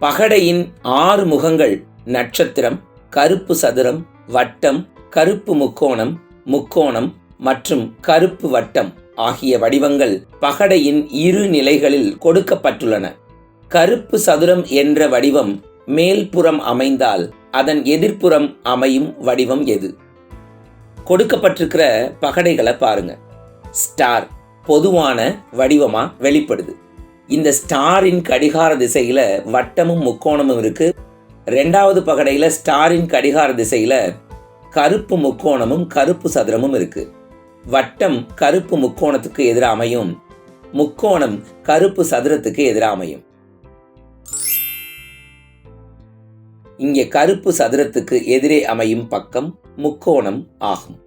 பகடையின் ஆறு முகங்கள் நட்சத்திரம் கருப்பு சதுரம் வட்டம் கருப்பு முக்கோணம் முக்கோணம் மற்றும் கருப்பு வட்டம் ஆகிய வடிவங்கள் பகடையின் இரு நிலைகளில் கொடுக்கப்பட்டுள்ளன. கருப்பு சதுரம் என்ற வடிவம் மேல்புறம் அமைந்தால் அதன் எதிர்ப்புறம் அமையும் வடிவம் எது? கொடுக்கப்பட்டிருக்கிற பகடைகளை பாருங்க. ஸ்டார் பொதுவான வடிவமா வெளிப்படுது. இந்த ஸ்டாரின் கடிகார திசையில் வட்டமும் முக்கோணமும் இருக்கு. ரெண்டாவது பகடையில் ஸ்டாரின் கடிகார திசையில் கருப்பு முக்கோணமும் கருப்பு சதுரமும் இருக்கு. வட்டம் கருப்பு முக்கோணத்துக்கு எதிராக அமையும். முக்கோணம் கருப்பு சதுரத்துக்கு எதிராக அமையும். இங்கே கருப்பு சதுரத்துக்கு எதிரே அமையும் பக்கம் முக்கோணம் ஆகும்.